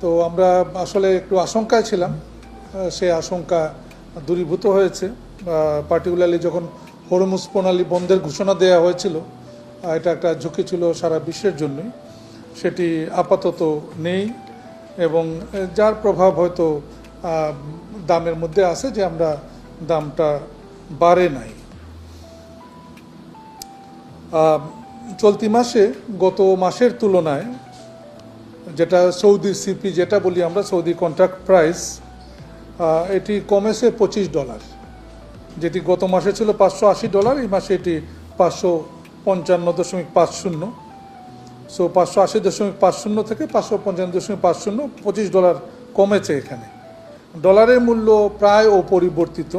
তো আমরা আসলে একটু আশঙ্কায় ছিলাম সে আশঙ্কা দূরীভূত হয়েছে। পার্টিকুলারলি যখন হরমুজ প্রণালী বন্ধের ঘোষণা দেওয়া হয়েছিল এটা একটা ঝুঁকি ছিল সারা বিশ্বের জন্যই, সেটি আপাতত নেই এবং যার প্রভাব হয়তো দামের মধ্যে আছে যে আমরা দামটা বাড়ে নাই। চলতি মাসে, গত মাসের তুলনায় যেটা সৌদি সিপি যেটা বলি আমরা, সৌদি কন্ট্রাক্ট প্রাইস এটি কমেছে পঁচিশ ডলার যেটি গত মাসে ছিল পাঁচশো আশি ডলার এই মাসে এটি পাঁচশো পঞ্চান্ন দশমিক পাঁচ শূন্য। সো পাঁচশো আশি দশমিক পাঁচ শূন্য থেকে পাঁচশো পঞ্চান্ন দশমিক পাঁচ শূন্য, পঁচিশ ডলার কমেছে এখানে। ডলারের মূল্য প্রায় অপরিবর্তিত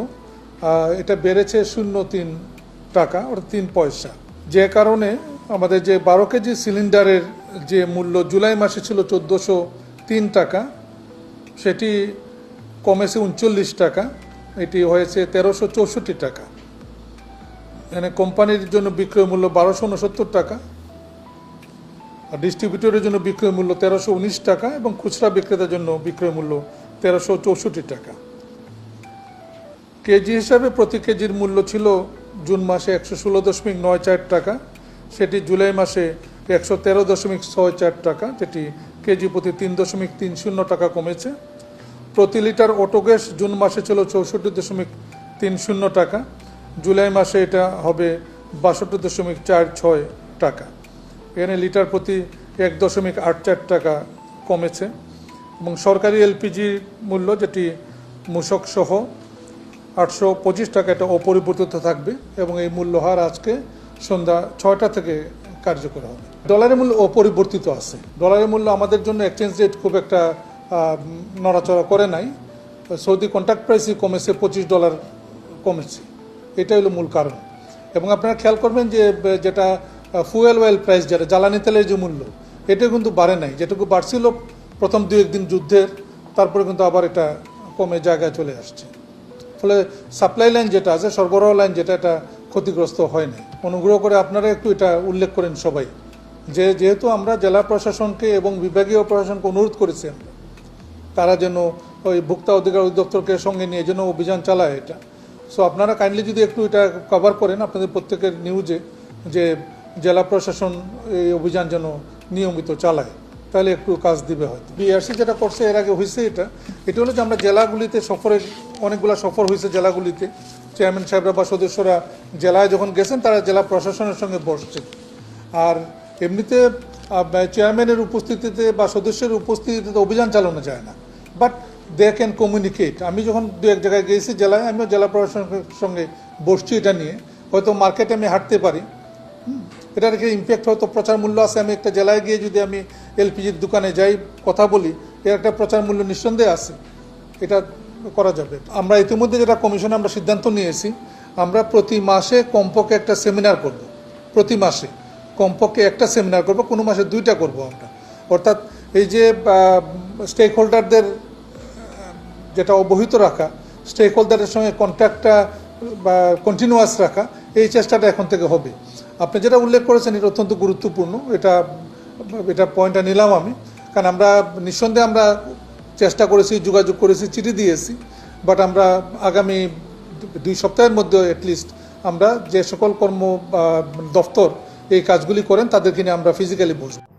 এটা বেড়েছে শূন্য তিন টাকা, অর্থাৎ তিন পয়সা। যে কারণে আমাদের যে বারো কেজি সিলিন্ডারের যে মূল্য জুলাই মাসে ছিল চোদ্দোশো তিন টাকা, সেটি কমেছে উনচল্লিশ টাকা, এটি হয়েছে তেরোশো চৌষট্টি টাকা। মানে কোম্পানির জন্য বিক্রয় মূল্য বারোশো উনসত্তর টাকা, আর ডিস্ট্রিবিউটরের জন্য বিক্রয় মূল্য তেরোশো উনিশ টাকা এবং খুচরা বিক্রেতার জন্য বিক্রয় মূল্য তেরোশো চৌষট্টি টাকা। কেজি হিসাবে প্রতি কেজির মূল্য ছিল জুন মাসে একশো ষোলো দশমিক নয় চার টাকা, সেটি জুলাই মাসে একশো তেরো দশমিক ছয় চার টাকা, যেটি কেজি প্রতি তিন দশমিক তিন শূন্য টাকা কমেছে। প্রতি লিটার অটো গ্যাস জুন মাসে ছিল চৌষট্টি দশমিক তিন শূন্য টাকা, জুলাই মাসে এটা হবে বাষট্টি দশমিক চার ছয় টাকা। এখানে লিটার প্রতি এক দশমিক আট চার টাকা কমেছে। এবং সরকারি এলপিজি মূল্য, যেটি মূসক সহ আটশো পঁচিশ টাকা, এটা অপরিবর্তিত থাকবে এবং এই মূল্য হার আজকে সন্ধ্যা ছয়টা থেকে কার্যকর হবে। ডলারের মূল্য অপরিবর্তিত আছে। ডলারের মূল্য আমাদের জন্য এক্সচেঞ্জ রেট খুব একটা নড়াচড়া করে নাই। সৌদি কন্ট্রাক্ট প্রাইসই কমেছে, পঁচিশ ডলার কমেছে। এটাই হলো মূল কারণ। এবং আপনারা খেয়াল করবেন যে, যেটা ফুয়েল অয়েল প্রাইস যেটা জ্বালানি তেলের যে মূল্য, এটা কিন্তু বাড়ে নাই। যেটুকু বাড়ছিল প্রথম দু একদিন যুদ্ধের, তারপরে কিন্তু আবার এটা কমে জায়গায় চলে আসছে। ফলে সাপ্লাই লাইন যেটা আছে, সরবরাহ লাইন যেটা, এটা ক্ষতিগ্রস্ত হয় না অনুগ্রহ করে আপনারা একটু এটা উল্লেখ করেন সবাই। যে যেহেতু আমরা জেলা প্রশাসনকে এবং বিভাগীয় প্রশাসনকে অনুরোধ করেছি তারা যেন ওই ভোক্তা অধিকার অধিদপ্তরকে সঙ্গে নিয়ে যেন অভিযান চালায় এটা। সো আপনারা কাইন্ডলি যদি একটু এটা কভার করেন আপনাদের প্রত্যেকের নিউজে যে জেলা প্রশাসন এই অভিযান যেন নিয়মিত চালায়, তাহলে একটু কাজ দিবে হয়তো। বিআরসি যেটা করছে, এর আগে হয়েছে এটা। এটা হলো যে আমরা জেলাগুলিতে সফরের অনেকগুলো সফর হয়েছে জেলাগুলিতে। চেয়ারম্যান সাহেবরা বা সদস্যরা জেলায় যখন গেছেন, তারা জেলা প্রশাসনের সঙ্গে বসছেন আর এমনিতে চেয়ারম্যানের উপস্থিতিতে বা সদস্যের উপস্থিতিতে অভিযান চালানো যায় না। বাট দে ক্যান কমিউনিকেট আমি যখন দু এক জায়গায় গিয়েছি জেলায়, আমিও জেলা প্রশাসনের সঙ্গে বসছি এটা নিয়ে। হয়তো মার্কেটে আমি হাঁটতে পারি। এটার একটা ইম্প্যাক্ট হয়তো প্রচার মূল্য আছে। আমি একটা জেলায় গিয়ে যদি আমি এলপিজির দোকানে যাই, কথা বলি, এর একটা প্রচার মূল্য নিঃসন্দেহে আছে। এটা করা যাবে। আমরা ইতিমধ্যে যেটা কমিশনে আমরা সিদ্ধান্ত নিয়েছি, আমরা প্রতি মাসে কমপক্ষে একটা সেমিনার করব। প্রতি মাসে। কমপক্ষে একটা সেমিনার করব, কোনো মাসে দুইটা করব আমরা। অর্থাৎ এই যে স্টেক হোল্ডারদের যেটা অবহিত রাখা স্টেক হোল্ডারের সঙ্গে কন্ট্যাক্টটা বা কন্টিনিউয়াস রাখা, এই চেষ্টাটা এখন থেকে হবে। আপনি যেটা উল্লেখ করেছেন, এটা অত্যন্ত গুরুত্বপূর্ণ, এটা এটা পয়েন্টটা নিলাম আমি। কারণ আমরা নিঃসন্দেহে আমরা চেষ্টা করেছি, যোগাযোগ করেছি, চিঠি দিয়েছি বাট আমরা আগামী দুই সপ্তাহের মধ্যে অ্যাটলিস্ট আমরা যে সকল কর্ম বা দপ্তর এই কাজগুলি করেন তাদেরকে নিয়ে আমরা ফিজিক্যালি বসবো।